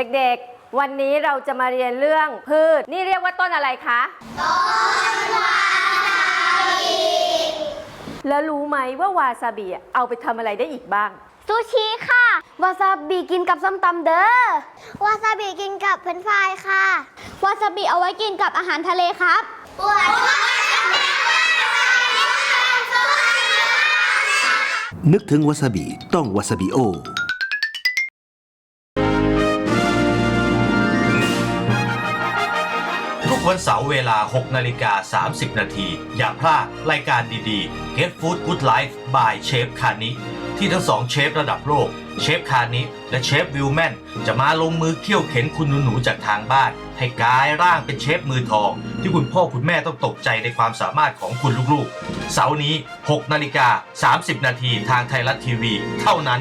เด็กๆ วันนี้เราจะมาเรียนเรื่องพืช นี่เรียกว่าต้นอะไรคะ ต้นวาซาบิ แล้วรู้ไหมว่าวาซาบิอะเอาไปทำอะไรได้อีกบ้าง ซูชิค่ะ วาซาบิกินกับส้มตำเด้อ วาซาบิกินกับเฟรนช์ฟรายค่ะ วาซาบิเอาไว้กินกับอาหารทะเลครับนึกถึงวาซาบิต้องวาซาบิโอ กวันเสาร์เวลา 6 นาฬิกา 30 นาที อย่าพลาดรายการดีๆ Get Food Good Life by เชฟคานิที่ทั้งสองเชฟระดับโลก เชฟคานิและเชฟวิลแมนจะมาลงมือเคี่ยวเข็นคุณหนูๆจากทางบ้าน ให้กลายร่างเป็นเชฟมือทอง ที่คุณพ่อคุณแม่ต้องตกใจในความสามารถของคุณลูกๆ เสาร์นี้ 6 นาฬิกา 30 นาทีทางไทยรัฐทีวี เท่านั้น